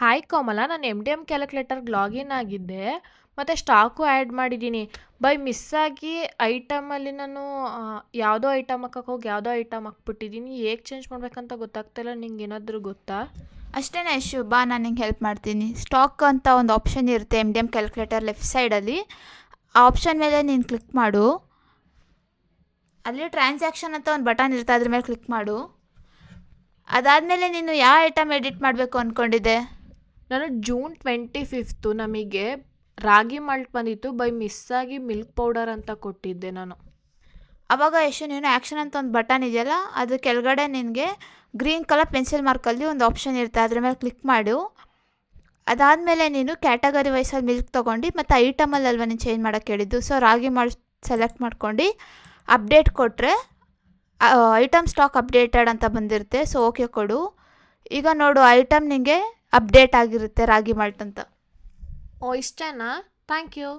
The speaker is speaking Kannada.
ಹಾಯ್ ಕೋಮಲ ನಾನು ಎಂ ಡಿ ಎಂ ಕ್ಯಾಲ್ಕುಲೇಟರ್ಗೆ ಲಾಗಿನ್ ಆಗಿದ್ದೆ, ಮತ್ತು ಸ್ಟಾಕು ಆ್ಯಡ್ ಮಾಡಿದ್ದೀನಿ. ಬೈ ಮಿಸ್ಸಾಗಿ ಐಟಮಲ್ಲಿ ನಾನು ಯಾವುದೋ ಐಟಮ್ ಹಾಕಕ್ಕೆ ಹೋಗಿ ಯಾವುದೋ ಐಟಮ್ ಹಾಕ್ಬಿಟ್ಟಿದ್ದೀನಿ. ಹೇಗೆ ಚೇಂಜ್ ಮಾಡಬೇಕಂತ ಗೊತ್ತಾಗ್ತಾಯಿಲ್ಲ ನಿಂಗೆ ಏನಾದರೂ ಗೊತ್ತಾ? ಅಷ್ಟೇ ಬಾ ನಾನು ನಿಂಗೆ ಹೆಲ್ಪ್ ಮಾಡ್ತೀನಿ. ಸ್ಟಾಕ್ ಅಂತ ಒಂದು ಆಪ್ಷನ್ ಇರುತ್ತೆ M D M calculator left ಸೈಡಲ್ಲಿ ಆ ಆಪ್ಷನ್ ಮೇಲೆ ನೀನು ಕ್ಲಿಕ್ ಮಾಡು. ಅಲ್ಲಿ ಟ್ರಾನ್ಸಾಕ್ಷನ್ ಅಂತ ಒಂದು ಬಟನ್ ಇರುತ್ತೆ, ಅದ್ರ ಮೇಲೆ ಕ್ಲಿಕ್ ಮಾಡು. ಅದಾದಮೇಲೆ ನೀನು ಯಾವ ಐಟಮ್ ಎಡಿಟ್ ಮಾಡಬೇಕು ಅಂದ್ಕೊಂಡಿದ್ದೆ ನಾನು ಜೂನ್ ಟ್ವೆಂಟಿ ಫಿಫ್ತು ನಮಗೆ ರಾಗಿ ಮಾಲ್ಟ್ ಬಂದಿತ್ತು. ಬೈ ಮಿಸ್ಸಾಗಿ ಮಿಲ್ಕ್ ಪೌಡರ್ ಅಂತ ಕೊಟ್ಟಿದ್ದೆ ನಾನು. ಅವಾಗ ಯಶು, ನೀನು ಆ್ಯಕ್ಷನ್ ಅಂತ ಒಂದು ಬಟನ್ ಇದೆಯಲ್ಲ, ಅದು ಕೆಳಗಡೆ ನಿನಗೆ ಗ್ರೀನ್ ಕಲರ್ ಪೆನ್ಸಿಲ್ ಮಾರ್ಕಲ್ಲಿ ಒಂದು ಆಪ್ಷನ್ ಇರುತ್ತೆ. ಅದ್ರ ಮೇಲೆ ಕ್ಲಿಕ್ ಮಾಡು. ಅದಾದಮೇಲೆ ನೀನು ಕ್ಯಾಟಗರಿ ವೈಸಲ್ಲಿ ಮಿಲ್ಕ್ ತೊಗೊಂಡು, ಮತ್ತು ಐಟಮಲ್ಲಿ ಅಲ್ವಾ ನೀನು ಚೇಂಜ್ ಮಾಡೋಕ್ಕೆ ಹೇಳಿದ್ದು. ಸೊ ರಾಗಿ ಮಾಲ್ಟ್ ಸೆಲೆಕ್ಟ್ ಮಾಡ್ಕೊಂಡು ಅಪ್ಡೇಟ್ ಕೊಟ್ಟರೆ ಐಟಮ್ ಸ್ಟಾಕ್ ಅಪ್ಡೇಟೆಡ್ ಅಂತ ಬಂದಿರುತ್ತೆ. ಸೊ ಓಕೆ ಕೊಡು. ಈಗ ನೋಡು ಐಟಮ್ ನಿಮಗೆ ಅಪ್ಡೇಟ್ ಆಗಿರುತ್ತೆ ರಾಗಿ ಮಾಲ್ಟ್ ಅಂತ. ಓ ಇಷ್ಟೇನಾ? Thank you